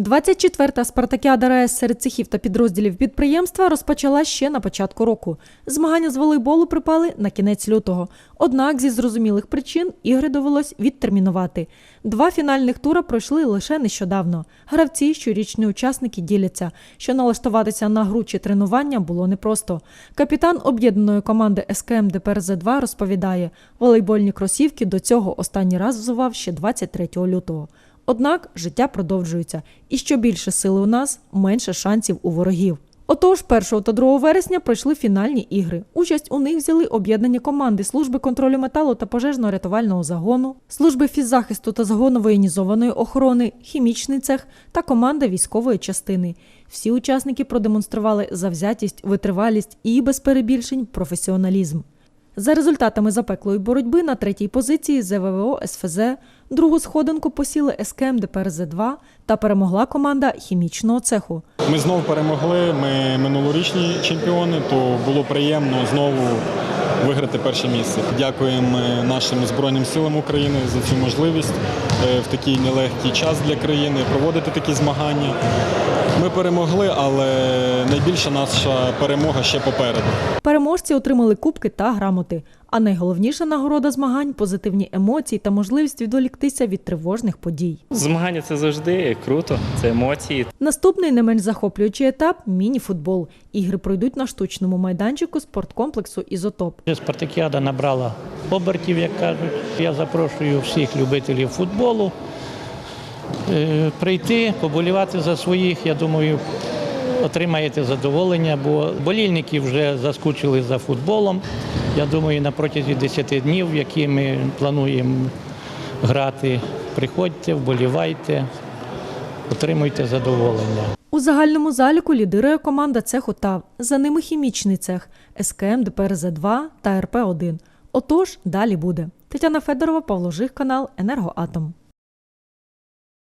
24-та спартакіада РАЕС серед цехів та підрозділів підприємства розпочала ще на початку року. Змагання з волейболу припали на кінець лютого. Однак зі зрозумілих причин ігри довелось відтермінувати. Два фінальних тура пройшли лише нещодавно. Гравці, щорічні учасники діляться, що налаштуватися на гру чи тренування було непросто. Капітан об'єднаної команди СКМ ДПРЗ-2 розповідає, волейбольні кросівки до цього останній раз взував ще 23 лютого. Однак життя продовжується, і що більше сили у нас, менше шансів у ворогів. Отож, 1 та 2 вересня пройшли фінальні ігри. Участь у них взяли об'єднані команди служби контролю металу та пожежно-рятувального загону, служби фіззахисту та загону воєнізованої охорони, хімічний цех та команда військової частини. Всі учасники продемонстрували завзятість, витривалість і без перебільшень професіоналізм. За результатами запеклої боротьби на третій позиції ЗВВО СФЗ другу сходинку посіли СКМ ДПРЗ-2 та перемогла команда хімічного цеху. Ми знову перемогли. Ми минулорічні чемпіони, то було приємно знову виграти перше місце. Дякуємо е, нашим Збройним силам України за цю можливість в такий нелегкий час для країни проводити такі змагання. Ми перемогли, але найбільша наша перемога ще попереду. Переможці отримали кубки та грамоти. А найголовніша нагорода змагань позитивні емоції та можливість відволіктися від тривожних подій. Змагання це завжди круто, це емоції. Наступний не менш захоплюючий етап міні-футбол. Ігри пройдуть на штучному майданчику спорткомплексу Ізотоп. Спартакіада набрала обертів, як кажуть. Я запрошую всіх любителів футболу е, прийти, поболівати за своїх. Я думаю, отримаєте задоволення, бо болільники вже заскучили за футболом. Я думаю, на протязі 10 днів, які ми плануємо грати, приходьте, вболівайте, отримуйте задоволення. У загальному заліку лідирує команда цеху ТАВ. За ними хімічний цех СКМ ДПРЗ-2 та РП-1. Отож, далі буде. Тетяна Федорова, Павло Жих, канал Енергоатом.